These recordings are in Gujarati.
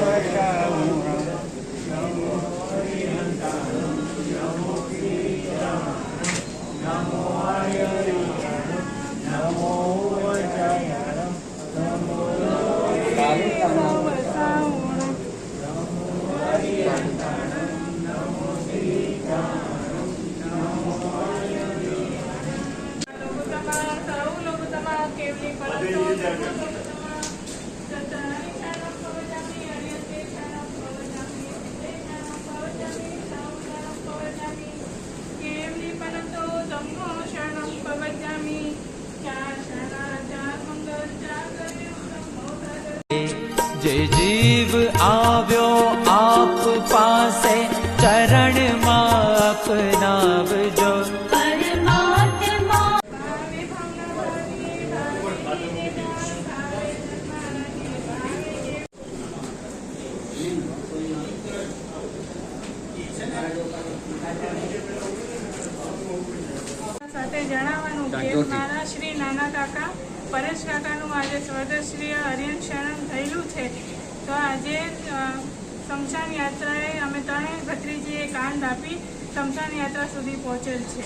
Yeah. જે જીવ આવ્યો આપ પાસે ચરણમાં અપનાવજો. સાથે જણાવવાનું કે મારા શ્રી નાના કાકા પરેશ કાકાનું આજે સ્વર્ગશ્રીય હરિયન શરણ થયેલું છે. તો આજે સ્મશાન યાત્રાએ અમે ત્રણેય ભત્રીજીએ કાંડ આપી સ્મશાન યાત્રા સુધી પહોંચેલ છે.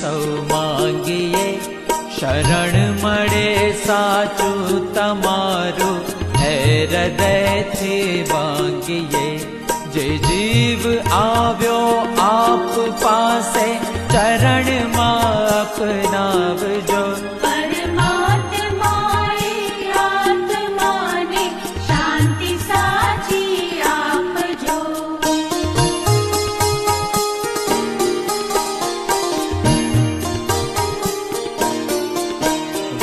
સૌ માંગીએ શરણ મળે સાચું તમારું. હૃદયથી માંગીએ જે જીવ આવ્યો આપ પાસે, ચરણમાં અપનાવજો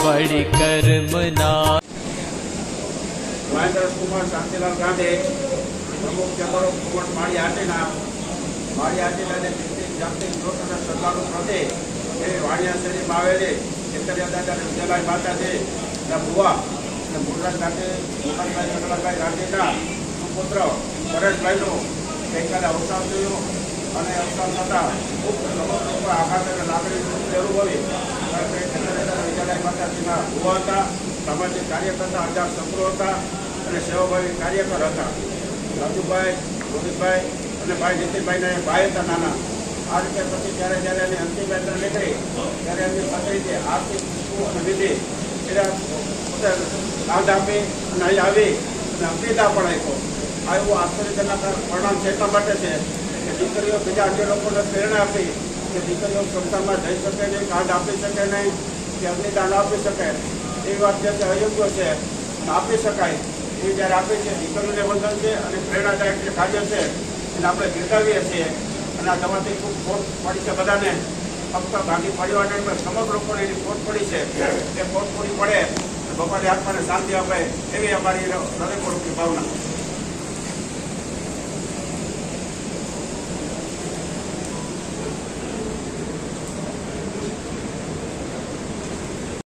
વળી કર્મના મહેન્દ્ર કુમાર, શાંતિલાલ ગાંધી, પ્રમુખ ચંદ્રો કુમાર અને વિજયભાઈ માતાજી ના ભુવા અને મુરરાજ ગાંધી મોહનભાઈ ગઈકાલે અવસાન થયું અને અવસાન થતાં ખૂબ આઘાત અને લાગણી દાદા વિજયભાઈ માતાજીના હતા, સામાજિક કાર્યકર્તા આઝાદ શત્રુ હતા અને સેવાભાવી કાર્યકર હતા. રાજુભાઈ રોહિતભાઈ અને ભાઈ નીતિનભાઈના ભાઈ હતા નાના. આ રીતે પછી જ્યારે જ્યારે એની અંતિમ યાત્રા નીકળી, ત્યારે એમની પત્નીને આર્થિક વસ્તુ અને વિધિ એટલે પોતે દાંત આપી અને અહીં આવી અને અંતિતા પણ આપ્યો. આ એવું આશ્ચર્યજનક પરિણામ છે એટલા માટે છે કે દીકરીઓ બીજા અન્ય લોકોને પ્રેરણા આપી કે દીકરીઓ ક્ષમતામાં જઈ શકે નહીં કાર્ડ આપી શકે નહીં કે દાન આપી શકે એ વાત જે અયોગ્ય છે. આપી શકાય. એ જ્યારે આપે છે, દીકરીઓને વંદન છે અને પ્રેરણાદાયક જે કાર્ય છે, એને આપણે બિરદાવીએ છીએ. અને આ તમારાથી ખૂબ ખોટ પડી છે બધાને. ફક્ત ગાંધી પરિવારને પણ સમગ્ર લોકોને એની ખોટ પડી છે. એ ખોટ પૂરી પડે ભગવાનની આત્માને શાંતિ આપે એવી અમારી હૃદયપૂર્વકની ભાવના.